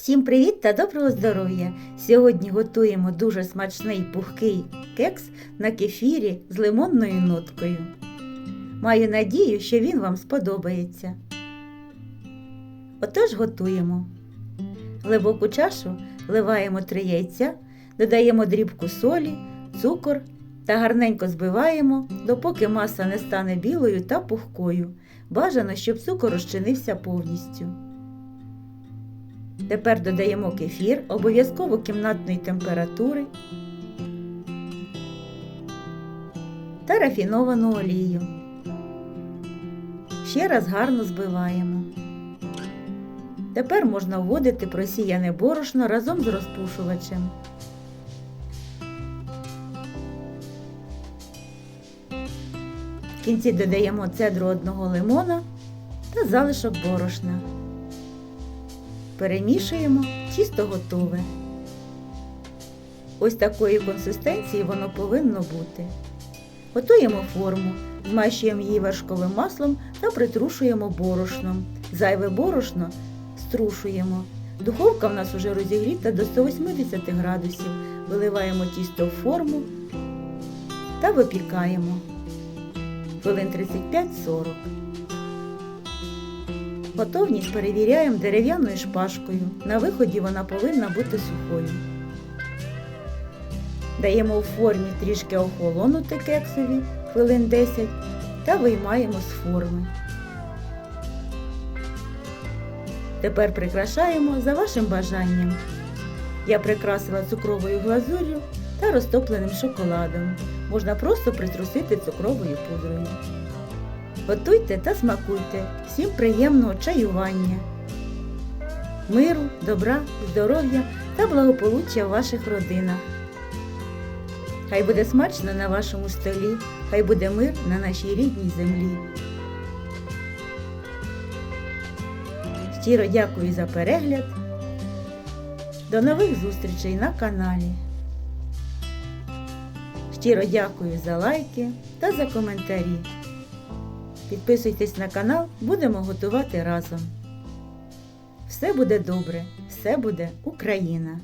Всім привіт та доброго здоров'я! Сьогодні готуємо дуже смачний пухкий кекс на кефірі з лимонною ноткою. Маю надію, що він вам сподобається. Отож готуємо. Глибоку чашу вливаємо 3 яйця, додаємо дрібку солі, цукор та гарненько збиваємо, допоки маса не стане білою та пухкою. Бажано, щоб цукор розчинився повністю. Тепер додаємо кефір, обов'язково кімнатної температури та рафіновану олію. Ще раз гарно збиваємо. Тепер можна вводити просіяне борошно разом з розпушувачем. В кінці додаємо цедру одного лимона та залишок борошна. Перемішуємо, тісто готове. Ось такої консистенції воно повинно бути. Готуємо форму, змащуємо її вершковим маслом та притрушуємо борошном. Зайве борошно струшуємо. Духовка в нас уже розігріта до 180 градусів. Виливаємо тісто в форму та випікаємо хвилин 35-40. Готовність перевіряємо дерев'яною шпажкою. На виході вона повинна бути сухою. Даємо у формі трішки охолонути кексові хвилин 10 та виймаємо з форми. Тепер прикрашаємо за вашим бажанням. Я прикрасила цукровою глазур'ю та розтопленим шоколадом. Можна просто притрусити цукровою пудрою. Готуйте та смакуйте. Всім приємного чаювання, миру, добра, здоров'я та благополуччя в ваших родинах. Хай буде смачно на вашому столі, хай буде мир на нашій рідній землі. Щиро дякую за перегляд. До нових зустрічей на каналі. Щиро дякую за лайки та за коментарі. Підписуйтесь на канал, будемо готувати разом. Все буде добре, все буде Україна!